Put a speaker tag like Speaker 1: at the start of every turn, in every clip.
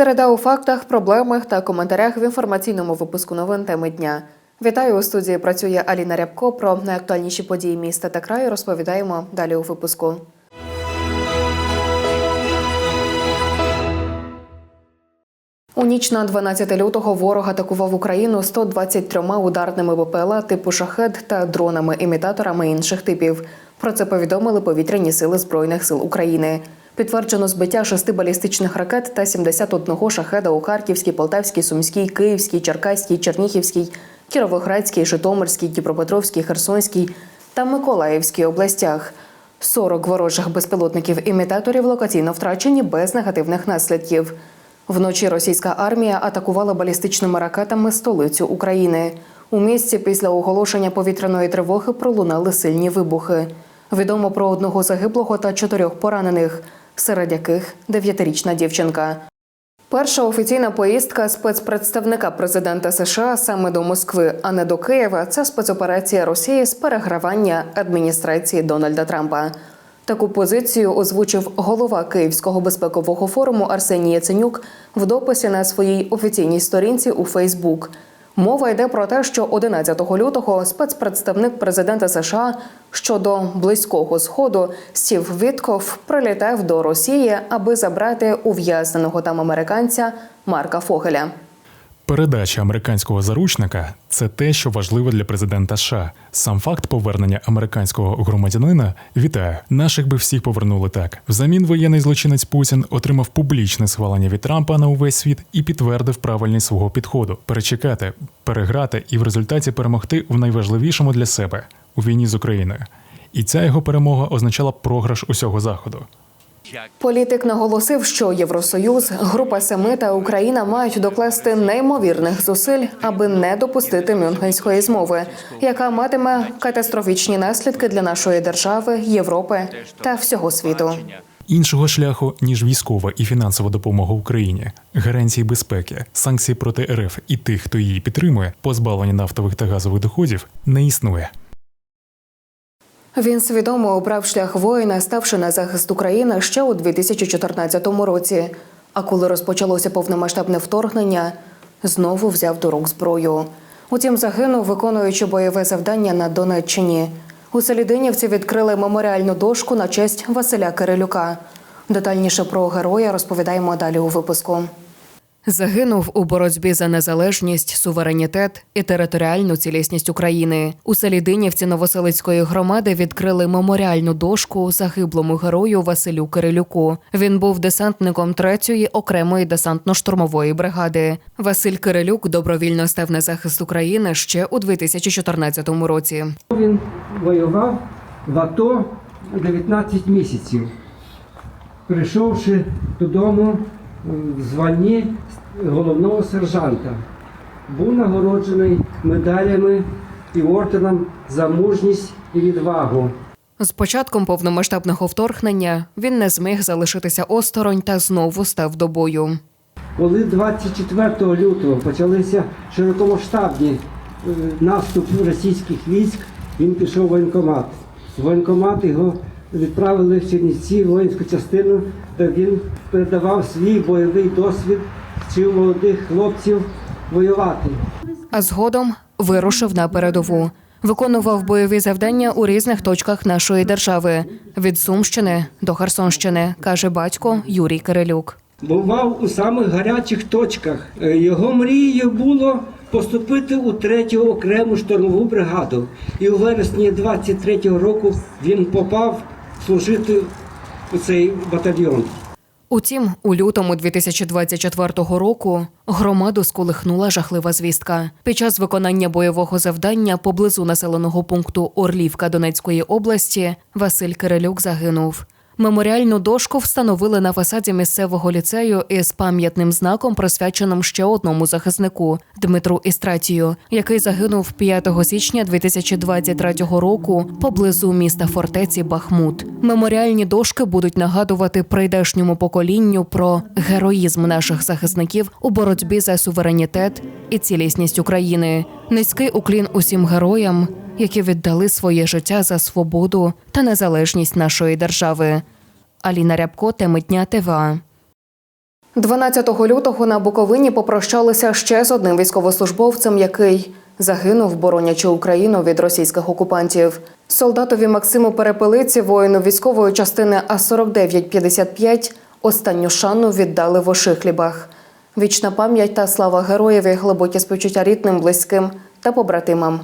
Speaker 1: Середа у фактах, проблемах та коментарях в інформаційному випуску новин теми дня. Вітаю у студії. Працює Аліна Рябко. Про найактуальніші події міста та краю розповідаємо далі у випуску. У ніч на 12 лютого ворог атакував Україну 123 ударними БПЛА типу шахет та дронами-імітаторами інших типів. Про це повідомили повітряні сили Збройних сил України. Підтверджено збиття шести балістичних ракет та 71 шахеда у Харківській, Полтавській, Сумській, Київській, Черкаській, Чернігівській, Кіровоградській, Житомирській, Дніпропетровській, Херсонській та Миколаївській областях. 40 ворожих безпілотників-імітаторів локаційно втрачені без негативних наслідків. Вночі російська армія атакувала балістичними ракетами столицю України. У місті після оголошення повітряної тривоги пролунали сильні вибухи. Відомо про одного загиблого та чотирьох поранених, серед яких дев'ятирічна дівчинка. Перша офіційна поїздка спецпредставника президента США саме до Москви, а не до Києва. Це спецоперація Росії з перегравання адміністрації Дональда Трампа. Таку позицію озвучив голова Київського безпекового форуму Арсеній Яценюк в дописі на своїй офіційній сторінці у Фейсбук. Мова йде про те, що 11 лютого спецпредставник президента США щодо близького сходу Стів Вітков прилітав до Росії, аби забрати ув'язненого там американця Марка Фогеля.
Speaker 2: Передача американського заручника це те, що важливо для президента США. Сам факт повернення американського громадянина вітаю. Наших би всіх повернули так. Взамін воєнний злочинець Путін отримав публічне схвалення від Трампа на увесь світ і підтвердив правильність свого підходу: перечекати, переграти і в результаті перемогти в найважливішому для себе у війні з Україною. І ця його перемога означала програш усього заходу.
Speaker 1: Політик наголосив, що Євросоюз, Група Семи та Україна мають докласти неймовірних зусиль, аби не допустити Мюнхенської змови, яка матиме катастрофічні наслідки для нашої держави, Європи та всього світу.
Speaker 2: Іншого шляху ніж військова і фінансова допомога Україні, гарантії безпеки, санкції проти РФ і тих, хто її підтримує, позбавлення нафтових та газових доходів, не існує.
Speaker 1: Він свідомо обрав шлях воїна, ставши на захист України ще у 2014 році. А коли розпочалося повномасштабне вторгнення, знову взяв до рук зброю. Утім, загинув, виконуючи бойове завдання на Донеччині. У Селідинівці відкрили меморіальну дошку на честь Василя Кирилюка. Детальніше про героя розповідаємо далі у випуску. Загинув у боротьбі за незалежність, суверенітет і територіальну цілісність України. У селі Динівці Новоселицької громади відкрили меморіальну дошку загиблому герою Василю Кирилюку. Він був десантником третьої окремої десантно-штурмової бригади. Василь Кирилюк добровільно став на захист України ще у 2014 році.
Speaker 3: Він воював в АТО 19 місяців, прийшовши додому в званні головного сержанта. Був нагороджений медалями і орденом за мужність і відвагу.
Speaker 1: З початком повномасштабного вторгнення він не зміг залишитися осторонь та знову став до бою.
Speaker 3: Коли 24 лютого почалися широкомасштабні е, наступ російських військ, він пішов в воєнкомат. В воєнкомат його відправили в Чернівці воїнську частину, де він передавав свій бойовий досвід, вчив молодих хлопців воювати.
Speaker 1: а згодом вирушив на передову. Виконував бойові завдання у різних точках нашої держави від Сумщини до Херсонщини, каже батько Юрій Кирилюк.
Speaker 3: Бував у самих гарячих точках. Е, Його мрією було поступити у третю окрему штурмову бригаду. І у вересні 23-го року він попав служити у цей батальйон.
Speaker 1: Утім, у лютому 2024 року громаду сколихнула жахлива звістка. Під час виконання бойового завдання поблизу населеного пункту Орлівка Донецької області Василь Кирилюк загинув. Меморіальну дошку встановили на фасаді місцевого ліцею із пам'ятним знаком, присвяченим ще одному захиснику Дмитру Істратію, який загинув 5 січня 2023 року поблизу міста фортеці Бахмут. Меморіальні дошки будуть нагадувати прийдешньому поколінню про героїзм наших захисників у боротьбі за суверенітет і цілісність України. Низький уклін усім героям, які віддали своє життя за свободу та незалежність нашої держави. Аліна Рябко, теми дня ТВА. 12 лютого на Буковині попрощалися ще з одним військовослужбовцем, який загинув, боронячи Україну від російських окупантів. Солдатові Максиму Перепелиці, воїну військової частини А 4955 останню шану віддали в Ошихлібах. Вічна пам'ять та слава героєві, глибокі співчуття рідним, близьким та побратимам.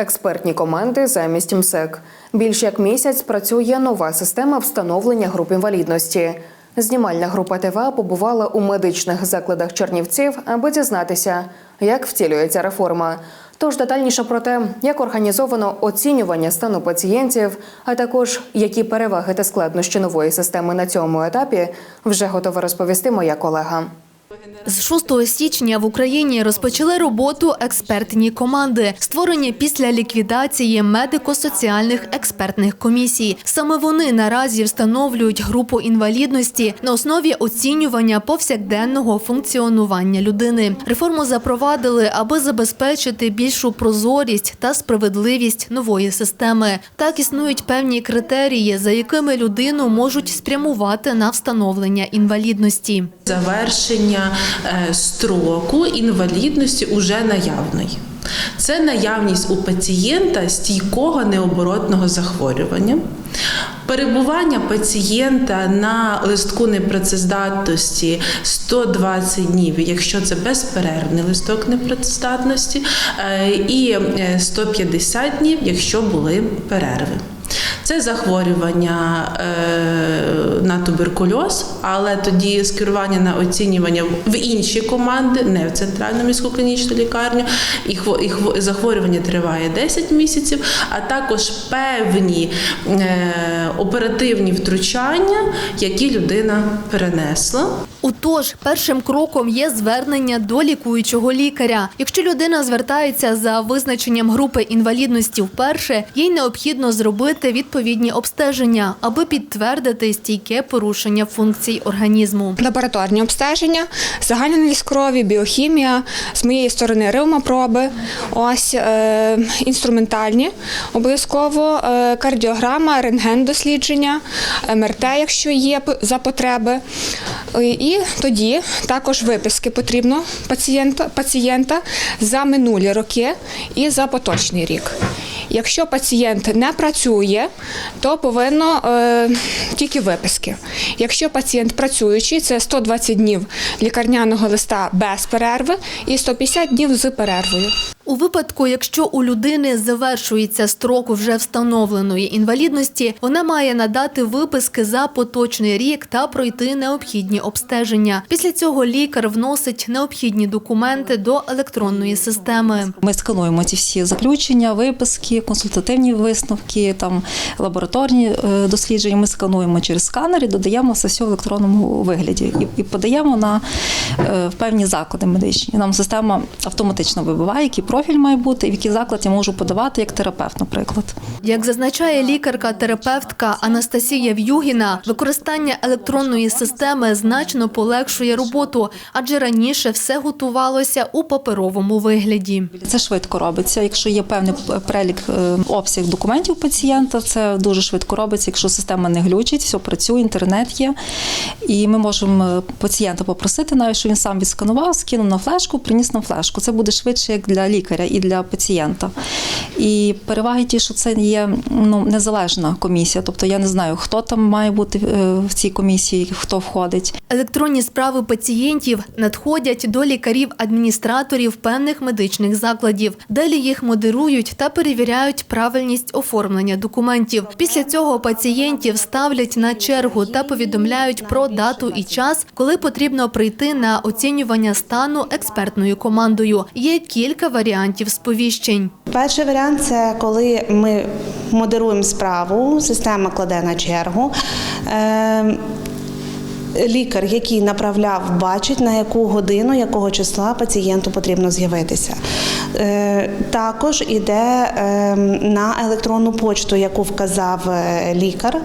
Speaker 1: Експертні команди замість МСЕК. Більш як місяць працює нова система встановлення груп інвалідності. Знімальна група ТВА побувала у медичних закладах Чернівців, аби дізнатися, як втілюється реформа. Тож детальніше про те, як організовано оцінювання стану пацієнтів, а також які переваги та складнощі нової системи на цьому етапі, вже готова розповісти моя колега.
Speaker 4: З 6 січня в Україні розпочали роботу експертні команди, створені після ліквідації медико-соціальних експертних комісій. Саме вони наразі встановлюють групу інвалідності на основі оцінювання повсякденного функціонування людини. Реформу запровадили, аби забезпечити більшу прозорість та справедливість нової системи. Так існують певні критерії, за якими людину можуть спрямувати на встановлення інвалідності.
Speaker 5: завершення е, строку інвалідності уже наявної. Це наявність у пацієнта стійкого необоротного захворювання. Перебування пацієнта на листку непрацездатності 120 днів, якщо це безперервний листок непрацездатності, е, і е, 150 днів, якщо були перерви. Це захворювання е, на туберкульоз, але тоді скерування на оцінювання в інші команди, не в центральну міську клінічну лікарню. І, хво- і хво- захворювання триває 10 місяців, а також певні е, оперативні втручання, які людина перенесла.
Speaker 4: Утож, першим кроком є звернення до лікуючого лікаря. Якщо людина звертається за визначенням групи інвалідності вперше, їй необхідно зробити відповідні обстеження, аби підтвердити стійке порушення функцій організму.
Speaker 6: лабораторні обстеження, загальний крові, біохімія, з моєї сторони ревмопроби, ось е, інструментальні, обов'язково е, кардіограма, рентген-дослідження, МРТ, якщо є за потреби. Е, І тоді також виписки потрібно пацієнта, пацієнта за минулі роки і за поточний рік. Якщо пацієнт не працює, то повинно е, тільки виписки. Якщо пацієнт працюючий, це 120 днів лікарняного листа без перерви і 150 днів з перервою.
Speaker 4: У випадку, якщо у людини завершується строк вже встановленої інвалідності, вона має надати виписки за поточний рік та пройти необхідні обстеження. Після цього лікар вносить необхідні документи до електронної системи.
Speaker 7: Ми скануємо ці всі заключення, виписки, консультативні висновки, там лабораторні е, дослідження. Ми скануємо через сканер і додаємо це все в електронному вигляді і, подаємо на е, в певні заклади медичні. Нам система автоматично вибиває, який профіль має бути, і в який заклад я можу подавати як терапевт, наприклад.
Speaker 4: Як зазначає лікарка-терапевтка Анастасія В'югіна, використання електронної системи значно полегшує роботу, адже раніше все готувалося у паперовому вигляді.
Speaker 7: Це швидко робиться. Якщо є певний перелік е, обсяг документів пацієнта, це дуже швидко робиться. Якщо система не глючить, все працює, інтернет є. І ми можемо е, пацієнта попросити, навіть що він сам відсканував, скинув на флешку, приніс на флешку. Це буде швидше як для лікаря і для пацієнта. І переваги ті, що це є ну, незалежна комісія. Тобто я не знаю, хто там має бути е, в цій комісії, хто входить.
Speaker 4: Електронні справи пацієнтів надходять до лікарів-адміністраторів певних медичних закладів. Далі їх модерують та перевіряють правильність оформлення документів. Після цього пацієнтів ставлять на чергу та повідомляють про дату і час, коли потрібно прийти на оцінювання стану експертною командою. Є кілька варіантів сповіщень.
Speaker 8: Перший варіант це коли ми модеруємо справу, система кладе на чергу. Е, Лікар, який направляв, бачить на яку годину, якого числа пацієнту потрібно з'явитися. Е, Також іде е, на електронну почту, яку вказав е, лікар.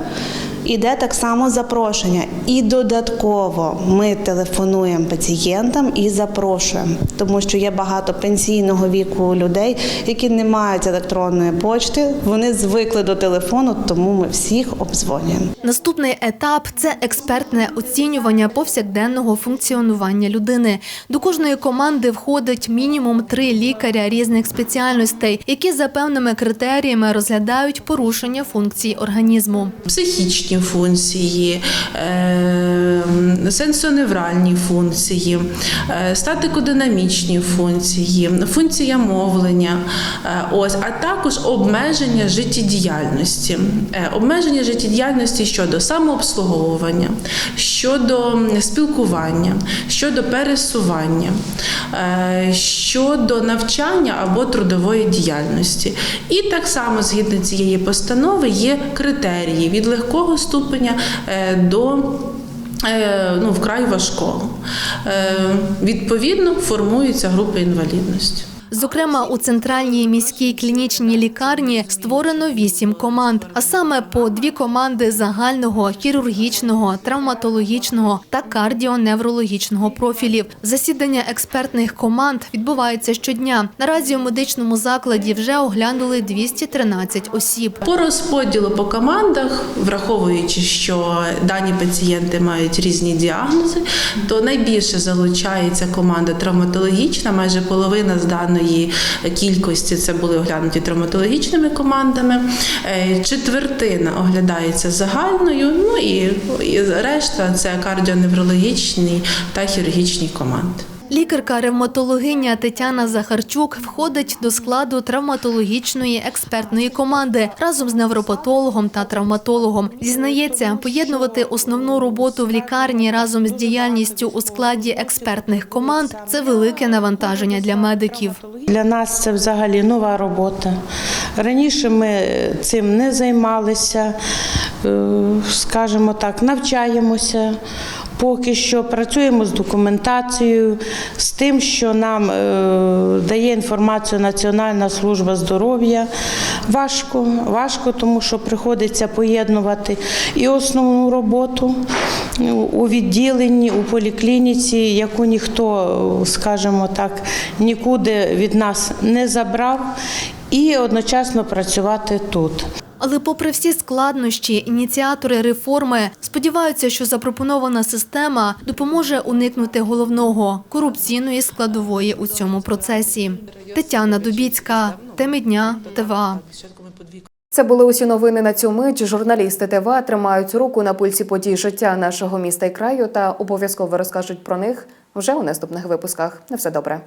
Speaker 8: Іде так само запрошення. І додатково ми телефонуємо пацієнтам і запрошуємо, тому що є багато пенсійного віку людей, які не мають електронної почти. Вони звикли до телефону, тому ми всіх обдзвонюємо.
Speaker 4: Наступний етап це експертне оцінювання повсякденного функціонування людини. До кожної команди входить мінімум три лікаря різних спеціальностей, які за певними критеріями розглядають порушення функцій організму.
Speaker 5: психічні функції, е, сенсоневральні функції, е, статикодинамічні функції, функція мовлення, е, ось, а також обмеження життєдіяльності. Обмеження життєдіяльності щодо самообслуговування, щодо спілкування, щодо пересування, щодо навчання або трудової діяльності. І так само згідно цієї постанови є критерії від легкого ступеня е, до е, ну, вкрай важкого. Е, Відповідно, формуються групи інвалідності.
Speaker 4: Зокрема, у центральній міській клінічній лікарні створено вісім команд, а саме по дві команди загального, хірургічного, травматологічного та кардіоневрологічного профілів. Засідання експертних команд відбувається щодня. Наразі у медичному закладі вже оглянули 213 осіб.
Speaker 5: По розподілу по командах, враховуючи, що дані пацієнти мають різні діагнози, то найбільше залучається команда травматологічна. Майже половина з даної кількості це були оглянуті травматологічними командами. Е, Четвертина оглядається загальною. Ну і решта це кардіоневрологічні та хірургічні команди.
Speaker 4: Лікарка-ревматологиня Тетяна Захарчук входить до складу травматологічної експертної команди разом з невропатологом та травматологом. Зізнається, поєднувати основну роботу в лікарні разом з діяльністю у складі експертних команд це велике навантаження для медиків.
Speaker 9: Для нас це взагалі нова робота. Раніше ми цим не займалися, е, скажімо так, навчаємося. Поки що працюємо з документацією, з тим, що нам е, дає інформацію Національна служба здоров'я. Важко, важко, тому що приходиться поєднувати і основну роботу у відділенні, у поліклініці, яку ніхто, скажімо так, нікуди від нас не забрав, і одночасно працювати тут.
Speaker 4: Але, попри всі складнощі, ініціатори реформи сподіваються, що запропонована система допоможе уникнути головного корупційної складової у цьому процесі. Тетяна Дубіцька, теми дня, ТВА.
Speaker 1: Це були усі новини на цю мить. Журналісти ТВА тримають руку на пульсі подій життя нашого міста і краю та обов'язково розкажуть про них вже у наступних випусках. На все добре.